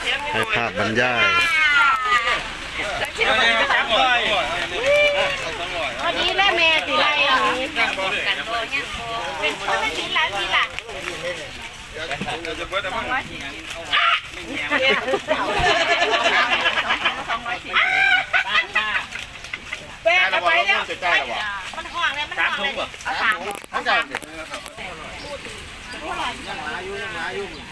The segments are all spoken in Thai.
ให้ภาพบรรยายวันนี้แม่แม่ตีไรอะกันโบยังโบเป็นคนละทีละทีละแป้งไปแล้วมันห่วงเลยมันห่วงเลยเอาสามแม่ไ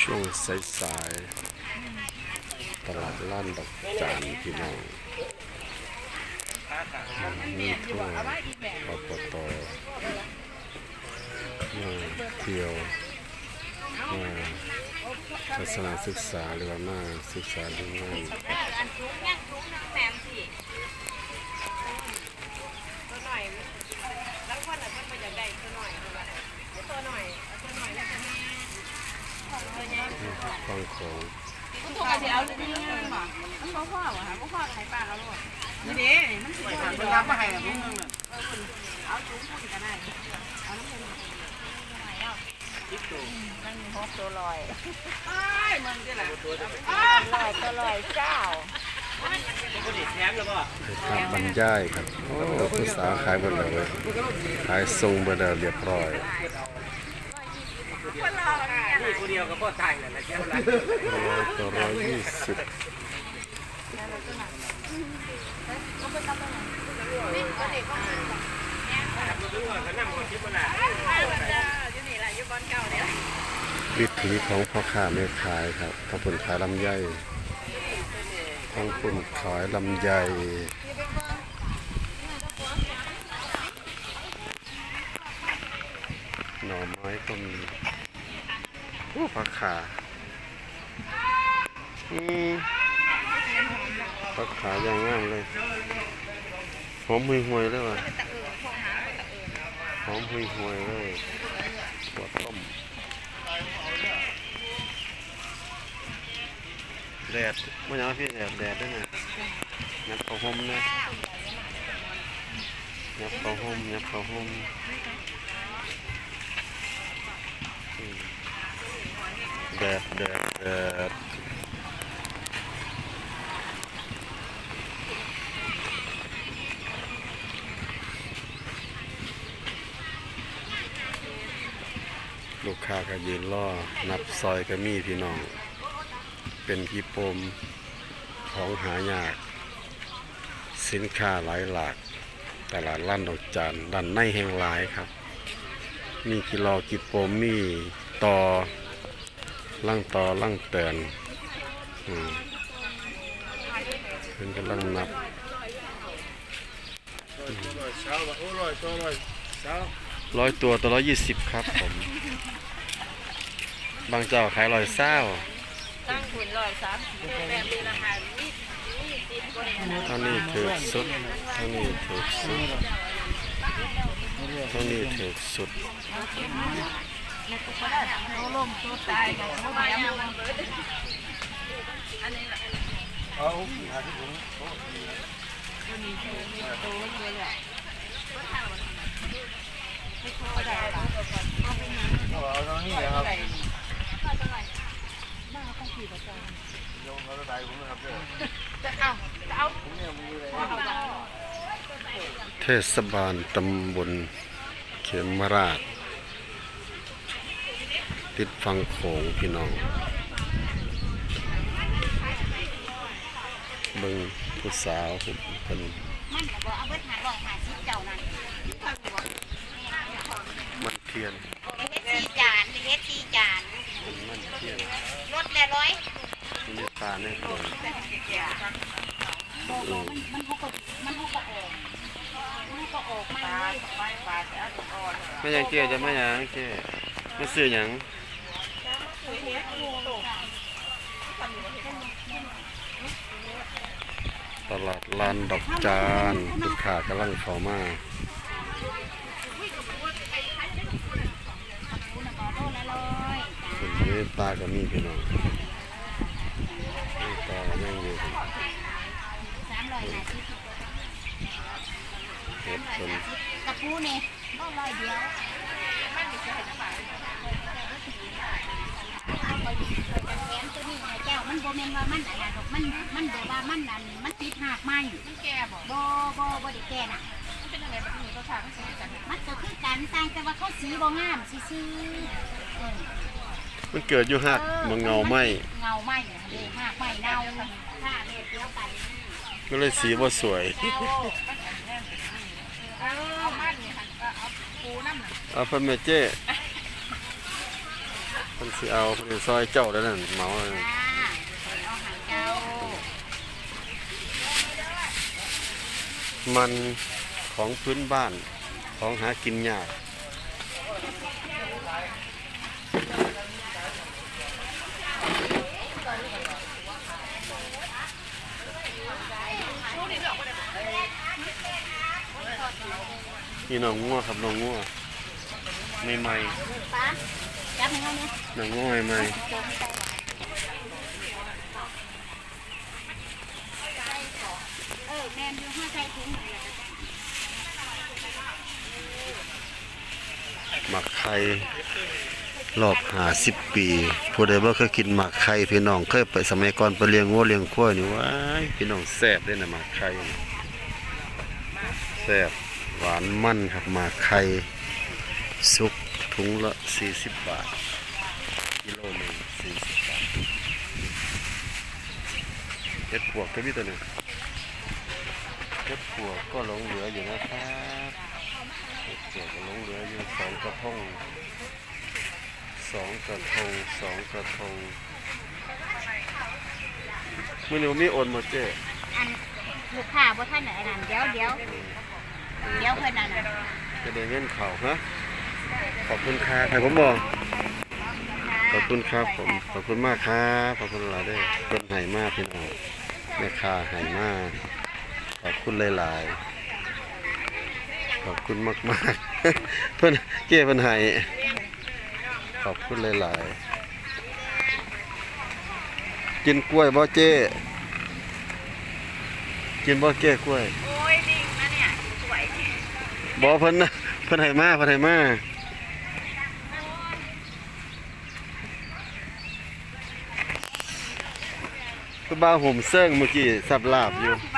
ช่วงสายๆตลาดล้านดอกจานพี่น้องมีทั่วปปตมาเที่ยวมาทัศนศึกษาหรือว่ามาศึกษาเรื่องงาน อันทุกย่างทุกน้ำแหนมสิตัวหน่อยแล้วคนอะคนมาจากใดตัวหน่อยตัวหน่อยตัวหน่อยแล้วจะแม่ตัวใหญ่ ฟังของคุณถูกกันสิเอาดีๆมันบอกมันบ่พ่อวะฮะบ่พ่อใครป้าเอาลูกนี่เด้มันสิเอาไปรับมาให้ทุกนึงน่ะเอาถุงคุณก็ได้เอาน้ำมันมันมีหกตัวลอยไอ้มันสิล่ะลอยตัวลอยเจ้าให้ภาพบรรยายครับโอ้ผู้สาขายหมดเลยเว้ยขายทรงหมดแล้วเรียบร้อย นี่คนเดียวก็พ่อตายแหละนะเจ้าหลานต่อร้อยยี่สิบวิถีของพ่อค้าแม่ขายครับทั้งผลขายลำไยทั้งผลขายลำไยหน่อไม้ก็มี อู้ผักขาอืมผักขาอย่างงามเลย หอมห่วยเลยว่ะหอมห่วยเลยหัวต้มแดดไม่อยากให้พี่แดดแดดด้วยนะยับเขาห่มนะยับเขาห่มยับเขาห่มอืม แดดแดดแดดลูกค้าก็ยืนรอนับซอยก็มีพี่น้อง เป็นที่ปมของหายาก สินค้าหลายหลาก ตลาดล้านดอกจานด้านในแห่งหลายครับ มีกิโลกิโปมมีต่อ ล่างต่อล่างเตือนอืมเพิ่นกำลังนับร้อยตัวตัวร้อยยี่สิบครับผม บางเจ้าขายร้อยเศร้าตั้งคุณร้อยสามสิบแบบนี้ราคานี่นี่ติดบริษัทเท่านี้ถูกสุดเท่านี้ถูกสุดเท่านี้ถูกสุด เขาล่มตัวตายกันเขาแย้มมันเบิดอันนี้ตัวนี้คือมีตัวเลยอะจะเอาจะเอาเทศบาลตำบลเขมราช ติดฟังโขงพี่น้องเบิ่งผู้สาวผมเพิ่นมันก็เอาเบิดหาร้อยหาสิบเจ้านั่นมันเทียนเฮ็ดสี่จานเฮ็ดสี่จานมันเทียนลดแล้วร้อยมีตาในคนอืมมันเขาก็มันเขาก็ออกมันก็ออกมาเลยไม่ยังเจ๊จะไม่ยังเจ๊ไม่ซื้อหยัง ตลาดลานดอกจานลูกค้ากำลังเข้ามาส่วนนี้ตาก็มีพี่น้องนี่ตาก็ยังอยู่เห็ดคนกระปูนี่ร้อยเดียวแขนตัวนี้ไงแก้วมันโบเมนว่ามันอะไรดอกมันมันแบบว่ามันอันมันติดหักไหมมันแก่บ่โบโบโบได้แก่น่ะ มันเป็นอะไรแบบนี้ตัวชาก็ซื้อกันมันก็คือกันต่างแต่ว่าเขาสีบ่งามซื่อๆเออมันเกิดอยู่หักมันเงาไหมเงาไหมเลยหักไหมเน่าถ้าเด็ดเดียวกันก็เลยสีบ่สวย เออมันนี่ค่ะก็เอาปูน้ำน่ะเอาเพิ่นแม่เจ้เพิ่นสิเอาเพิ่นสิซอยเจ้าแล้วนั่นเหมาเลยจ้าเอาหางเจ้า มันของพื้นบ้านของหากินยากนี่น้องงัวครับน้องงัวใหม่ป้าจับให้เขาเนี่ยๆน้องงัวใหม่เออแม นอยู่ห้าใจถุงๆหมักไข่รอบหาสิบปีผู้ใดบ่เคยกินหมักไข่พี่น้องเคยไปสมัยก่อนไปเลี้ยงวัวเลี้ยงควายนี่ว้ายพี่น้องแซ่บเลยนะหมักไข่แซ่บหวานมันครับหมักไข่สุกถุงละ40บบาทกิโลหนึง40บบาทเห็ดปวกก็มีตัวหนึง เห็ดปวกก็หลงเหลืออยู่นะครับเห็ดปวกก็หลงเหลืออยู่สองกระทงสองกระทงสองกระทงมื่อนี้มีโอนหมดเจ้อันลูกค้าบ่ท่านไหนนั่นเดี๋ยวเดี๋ยวเดี๋ยวเพิ่นนั่นน่ะจะได้เงินเขาฮะขอบคุณครับให้ผมบอกขอบคุณครับผมขอบคุณมากครับขอบคุณหลายๆเด้อเพิ่นให้มากพี่น้องแม่ค้าให้มาก ขอบคุณหลายๆ ขอบคุณมากๆ เพิ่นเก้เพิ่นให้ขอบคุณหลายๆ กินกล้วยบ่เจ้กินบ่เก้กล้วยโอ้ยดิ่งนะเนี่ยสวยนี่บอเพิ่นนะเพิ่นให้มาเพิ่นให้มาคือบ้าห่มเซิงเมื่อกี้สับลาบอยู่ผู้บ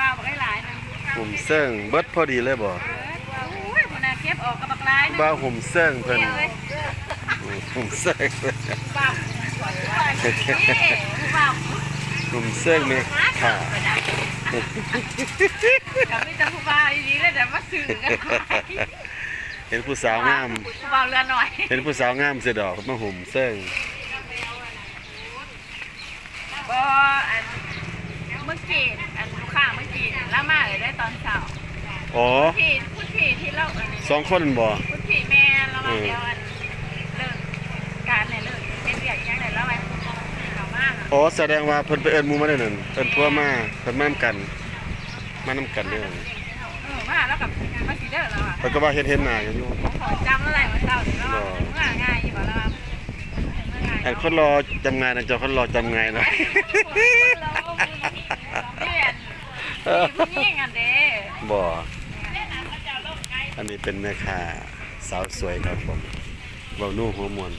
่าวบอกให้หลายนะ ห่มเซิงเบิดพอดีเลยบ่เออโอ้ยคนน่ะเก็บออกกับบักลายนะบ้าห่มเซิงเพิ่นเอ้ยห่มเซิงบ่าวสวยว่านี่ผู้บ่าวห่มเซิงแม่ค่ะกับมีแต่ผู้บ่าวอีนี้เลยแต่มาซื้อกันเห็นผู้สาวงามผู้บ่าวเรือหน่อยเห็นผู้สาวงามเสียดอกมาห่มเซิงบ่อันเมื่อกี้ อันลูกค้าเมื่อกี้แล้วมาเลยได้ตอนเช้าอ๋อพี่พูดพี่ที่เล่าอันนี้สองคนบ่พูดพี่แม่แล้วมาเดียวอันเลิกการเนี่ยเลิกเป็นเรียกยังไงแล้วไปเขามากอะอ๋อแสดงว่าเพิ่นไปเอิ้นหมู่มาได้นั่นเอิ้นทั่วมาเพิ่นมานำกัน มานำกันเด้อเออมาแล้วกับมาสีเดอร์แล้วอะเพิ่นก็ว่าเฮ็ดเห็นหน้ากันอยู่ขอจำอะไรมาเศร้าถึงแล้วเมื่อง่ายอยู่บ่แล้วเมื่อง่ายอันคนรอจำงานนะเจ้าคนรอจำงานนะนี่ ผู้หญิงอันเด้บ่อันนี้เป็นแม่ค้าสาวสวยครับผมเบานู่หัวมวน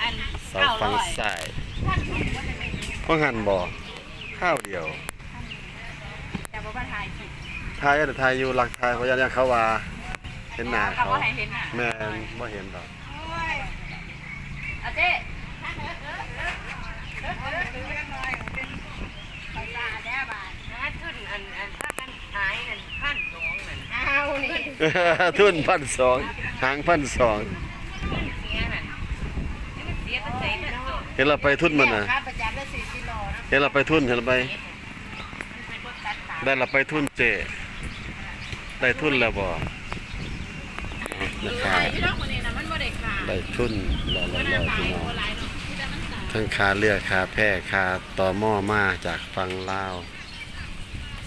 อันสาวฟังสายพ่อหันบ่ข้าวเดียวแต่บ่มาถ่ายคลิปทายก็แต่ทายอยู่หลักทายเขายังเขาว่าเห็นหน้าเขาเขาบ่ให้เห็นน่ะแม่นบ่เห็นดอก อาเจ้ เอานี่ ทุนพันสองหางพันสองเห็นเราไปทุนมันนะค่าประจำละ4กิโลนะเห็นเราไปทุนเห็นเราไปได้เราไปทุนเจได้ทุนแล้วบ่เอาราคาไอ้น้องคนนี้น่ะมันบ่ค่ะได้ทุนรอรอรอพี่น้องทั้งคาเรือคาแพร่คาต่อหม้อมาจากฟังลาว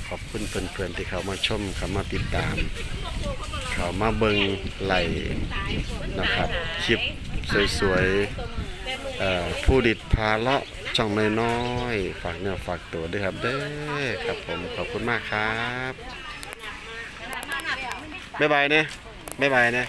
ขอบคุณเพื่อนๆที่เขามาชมเขามาติดตาม เขามาเบิงไหลนะครับ คลิปสวยๆผู้ดิดพาเลาะช่องน้อยๆฝากเนื้อฝากตัวด้วยครับเด้อครับผมขอบคุณมากครับบ๊ายบายเนี่ยบ๊ายบายเนี่ย